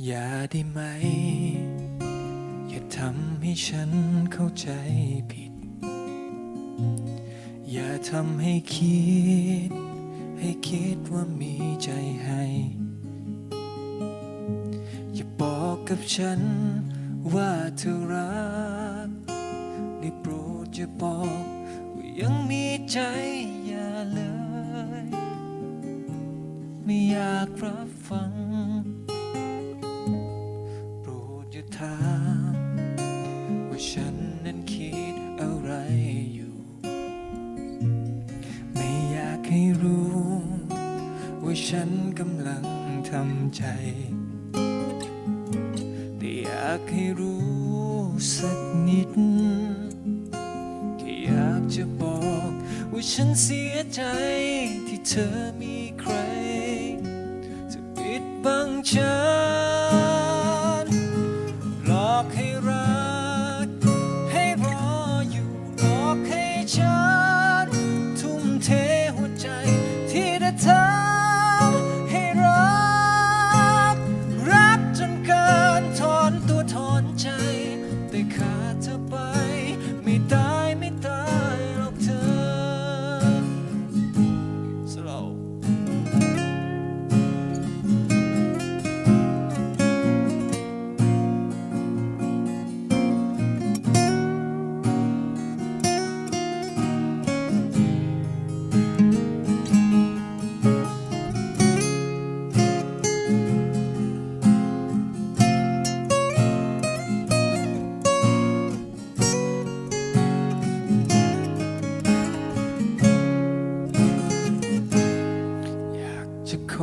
อย่าได้ไหม อย่าทำให้ฉันเข้าใจผิด อย่าทำให้คิด ให้คิดว่ามีใจให้ อย่าบอกกับฉันว่าเธอรัก ได้โปรดอย่าบอกว่ายังมีใจอย่าเลย ไม่อยากรับฟังาม ว่าฉันนั้นคิดอะไรอยู่ ไม่อยากให้รู้ ว่าฉันกำลังทำใจ แต่อยากให้รู้สักนิดแค่อยากจะบอกว่าฉันเสียใจที่เธอมีใคร จะปิดบังฉัน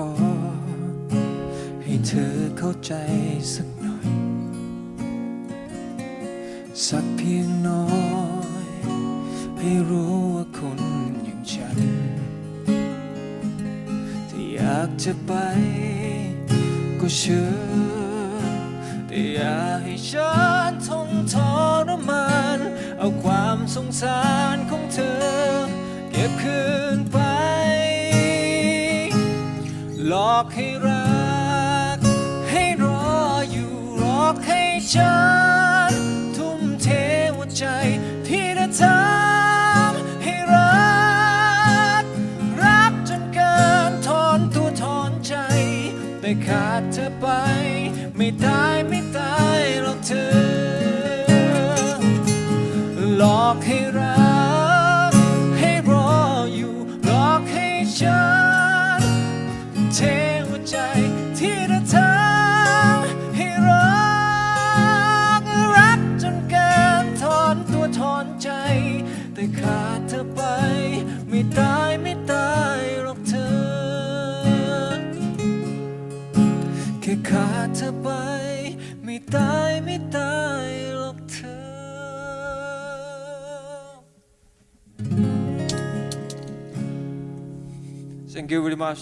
อ ให้เธอเข้าใจสักหน่อย สักเพียงน้อย ให้รู้ว่าคนอย่างฉัน ที่อยากจะไป ก็เชิญแต่อย่าให้ฉันทนทรมาน เอาความสงสารของเธอ เก็บคืนไป อกให้รัก ให้รออยู่หลอกให้ฉัน ทุ่มเทหัวใจที่ได้ทำให้รัก รักจนเกินถอนตัวถอนใจ แต่ขาดเธอไป ไม่ตายไม่ตายหรอกเธอ หลอกให้รักให้รออยู่หลอกให้ฉันเท ใจที่ได้ทำให้รัก รักจนเกินถอนตัวถอนใจ แต่ขาดเธอไป ไม่ตายไม่ตายหรอกเธอ แค่ขาดเธอไป ไม่ตายไม่ตายหรอกเธอ Thank you very much